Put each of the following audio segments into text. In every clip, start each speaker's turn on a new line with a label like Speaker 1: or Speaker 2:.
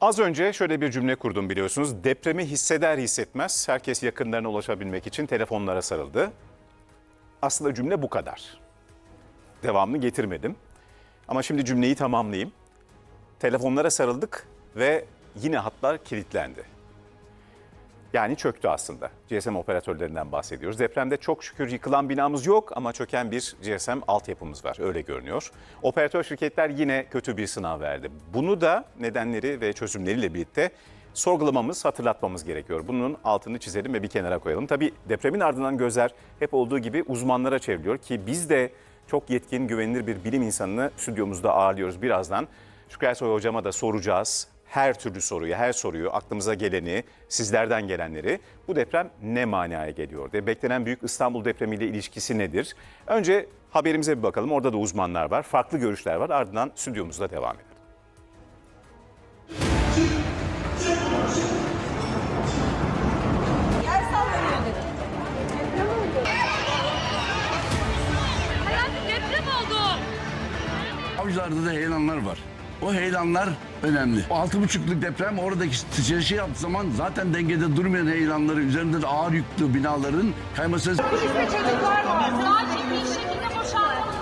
Speaker 1: Az önce şöyle bir cümle kurdum biliyorsunuz. Depremi hisseder hissetmez herkes yakınlarına ulaşabilmek için telefonlara sarıldı. Aslında cümle bu kadar. Devamını getirmedim. Ama şimdi cümleyi tamamlayayım. Telefonlara sarıldık ve yine hatlar kilitlendi. Yani çöktü aslında. GSM operatörlerinden bahsediyoruz. Depremde çok şükür yıkılan binamız yok ama çöken bir GSM altyapımız var. Öyle görünüyor. Operatör şirketler yine kötü bir sınav verdi. Bunu da nedenleri ve çözümleriyle birlikte sorgulamamız, hatırlatmamız gerekiyor. Bunun altını çizelim ve bir kenara koyalım. Tabii depremin ardından gözler hep olduğu gibi uzmanlara çevriliyor ki biz de çok yetkin, güvenilir bir bilim insanını stüdyomuzda ağırlıyoruz birazdan. Şükrü Ersoy hocama da soracağız her türlü soruyu, her soruyu, aklımıza geleni, sizlerden gelenleri bu deprem ne manaya geliyor diye. Beklenen Büyük İstanbul depremiyle ilişkisi nedir? Önce haberimize bir bakalım. Orada da uzmanlar var, farklı görüşler var. Ardından stüdyomuzda devam edelim.
Speaker 2: Avcılarda da heyelanlar var. O heyelanlar önemli. O altı buçukluk deprem oradaki şey yaptığı zaman zaten dengede durmayan heyelanları üzerinde de ağır yüklü binaların kayması
Speaker 3: Bizde çocuklar var.
Speaker 4: Acil bir şekilde boşaltmalıyız.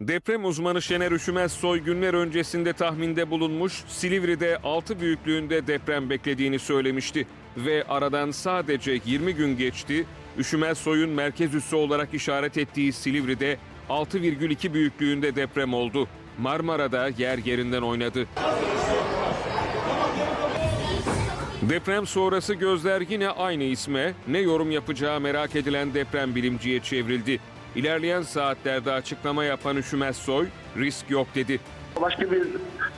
Speaker 5: Deprem uzmanı Şener Üşümezsoy günler öncesinde tahminde bulunmuş, Silivri'de 6 büyüklüğünde deprem beklediğini söylemişti. Ve aradan sadece 20 gün geçti, Üşümezsoy'un merkez üssü olarak işaret ettiği Silivri'de 6,2 büyüklüğünde deprem oldu. Marmara'da yer yerinden oynadı. Deprem sonrası gözler yine aynı isme, ne yorum yapacağı merak edilen deprem bilimciye çevrildi. İlerleyen saatlerde açıklama yapan Üşümez Soy, risk yok dedi.
Speaker 6: Başka bir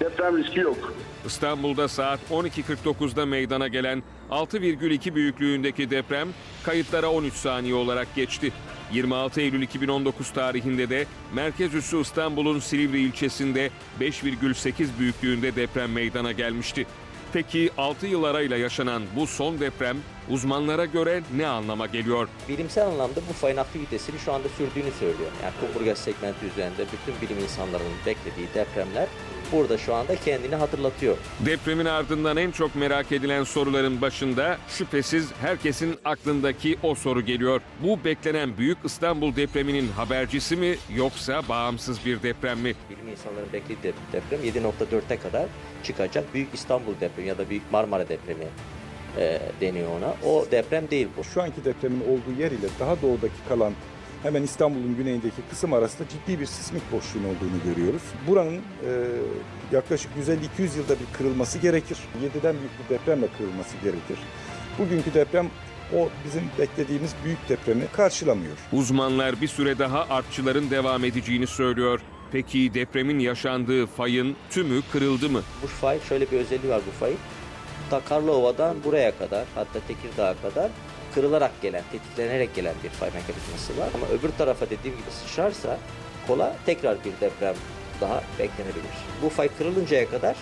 Speaker 6: deprem riski yok.
Speaker 5: İstanbul'da saat 12.49'da meydana gelen 6,2 büyüklüğündeki deprem kayıtlara 13 saniye olarak geçti. 26 Eylül 2019 tarihinde de merkez üssü İstanbul'un Silivri ilçesinde 5,8 büyüklüğünde deprem meydana gelmişti. Peki 6 yıl arayla yaşanan bu son deprem uzmanlara göre ne anlama geliyor?
Speaker 7: bilimsel anlamda bu fayın aktivitesini şu anda sürdüğünü söylüyor. Yani Kumburgaz segmenti üzerinde bütün bilim insanlarının beklediği depremler burada şu anda kendini hatırlatıyor.
Speaker 5: Depremin ardından en çok merak edilen soruların başında şüphesiz herkesin aklındaki o soru geliyor. Bu beklenen Büyük İstanbul depreminin habercisi mi yoksa bağımsız bir deprem mi?
Speaker 7: Bilim insanlarının beklediği deprem 7.4'e kadar çıkacak. Büyük İstanbul depremi ya da Büyük Marmara depremi e, deniyor ona. O deprem değil bu.
Speaker 8: şu anki depremin olduğu yer ile daha doğudaki kalan hemen İstanbul'un güneyindeki kısım arasında ciddi bir sismik boşluğun olduğunu görüyoruz. Buranın e, yaklaşık 150-200 yılda bir kırılması gerekir. 7'den büyük bir depremle kırılması gerekir. Bugünkü deprem o bizim beklediğimiz büyük depremi karşılamıyor.
Speaker 5: Uzmanlar bir süre daha artçıların devam edeceğini söylüyor. Peki depremin yaşandığı fayın tümü kırıldı mı?
Speaker 7: Bu fay şöyle bir özelliği var bu fayın. Ta Karlova'dan buraya kadar hatta Tekirdağ'a kadar kırılarak gelen, tetiklenerek gelen bir fay mekanizması var. Ama öbür tarafa dediğim gibi sıçrarsa kola tekrar bir deprem daha beklenebilir. Bu fay kırılıncaya kadar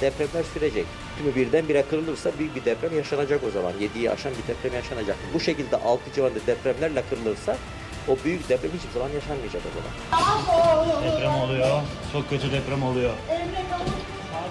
Speaker 7: depremler sürecek. Tümü birden bire kırılırsa büyük bir deprem yaşanacak o zaman. 7'yi aşan bir deprem yaşanacak. Bu şekilde 6 civarında depremlerle kırılırsa o büyük deprem hiçbir zaman yaşanmayacak o zaman.
Speaker 9: Deprem oluyor. Çok kötü deprem oluyor.